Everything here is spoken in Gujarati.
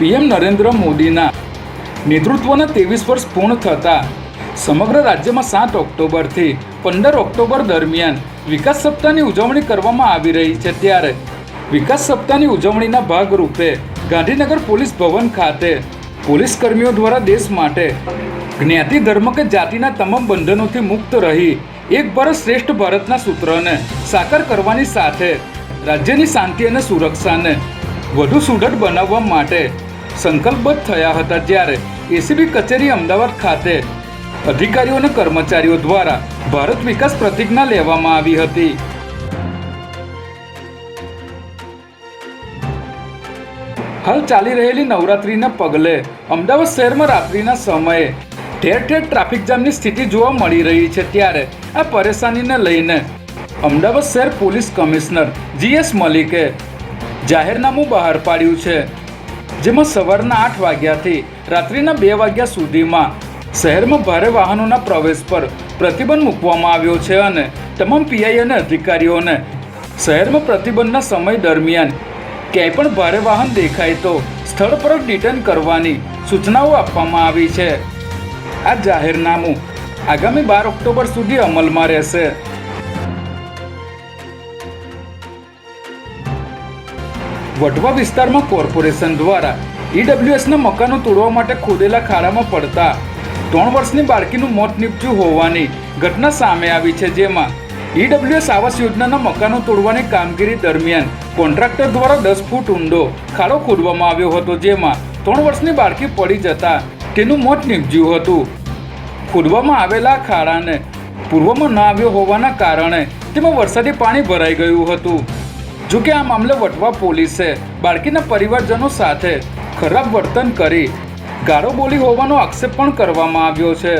પીએમ નરેન્દ્ર મોદીના નેતૃત્વના ત્રેવીસ વર્ષ પૂર્ણ થતાં સમગ્ર રાજ્યમાં સાત ઓક્ટોબરથી પંદર ઓક્ટોબર દરમિયાન વિકાસ સપ્તાહની ઉજવણી કરવામાં આવી રહી છે ત્યારે વિકાસ સપ્તાહની ઉજવણીના ભાગરૂપે ગાંધીનગર પોલીસ ભવન ખાતે પોલીસ કર્મીઓ દ્વારા દેશ માટે જ્ઞાતિ, ધર્મ કે જાતિના તમામ બંધનોથી મુક્ત રહી એક ભારત શ્રેષ્ઠ ભારતના સૂત્રને સાકાર કરવાની સાથે રાજ્યની શાંતિ અને સુરક્ષાને વધુ સુદૃઢ બનાવવા માટે સંકલ્પબદ્ધ થયા હતા જ્યારે એસીબી કચેરી અમદાવાદ ખાતે અધિકારીઓ અને કર્મચારીઓ દ્વારા ભારત વિકાસ પ્રતિજ્ઞા લેવામાં આવી હતી. હાલ ચાલી રહેલી નવરાત્રીના પગલે અમદાવાદ શહેરમાં રાત્રિના સમયે ઠેર ઠેર ટ્રાફિક જામની સ્થિતિ જોવા મળી રહી છે ત્યારે આ પરેશાનીને લઈને અમદાવાદ શહેર પોલીસ કમિશનર જીએસ મલિકે જાહેરનામું બહાર પાડ્યું છે. જેમાં સવારના આઠ વાગ્યાથી રાત્રિના બે વાગ્યા સુધીમાં શહેરમાં ભારે વાહનોના પ્રવેશ પર પ્રતિબંધ મૂકવામાં આવ્યો છે અને તમામ પીઆઈ અને અધિકારીઓને શહેરમાં પ્રતિબંધના સમય દરમિયાન ક્યાંય પણ ભારે વાહન દેખાય તો સ્થળ પર ડિટેન કરવાની સૂચનાઓ આપવામાં આવી છે. આ જાહેરનામું આગામી બાર ઓક્ટોબર સુધી અમલમાં રહેશે. વટવા વિસ્તારમાં કોર્પોરેશન દ્વારા ઈડબ્લ્યુએસના મકાનો તોડવા માટે ખોદેલા ખાડામાં પડતા ત્રણ વર્ષની બાળકીનું મોત નીપજ્યું હોવાની ઘટના સામે આવી છે જેમાં ઈડબ્લ્યુએસ આવાસ યોજનાના મકાનો તોડવાની કામગીરી દરમિયાન કોન્ટ્રાક્ટર દ્વારા દસ ફૂટ ઊંડો ખાડો ખોદવામાં આવ્યો હતો જેમાં ત્રણ વર્ષની બાળકી પડી જતા તેનું મોત નીપજ્યું હતું. ખોદવામાં આવેલા ખાડાને પૂર્વમાં ન આવ્યો હોવાના કારણે તેમાં વરસાદી પાણી ભરાઈ ગયું હતું. જો કે આ મામલે વટવા પોલીસે બાળકીના પરિવારજનો સાથે ખરાબ વર્તન કરી ગાળો બોલી હોવાનો આક્ષેપ પણ કરવામાં આવ્યો છે.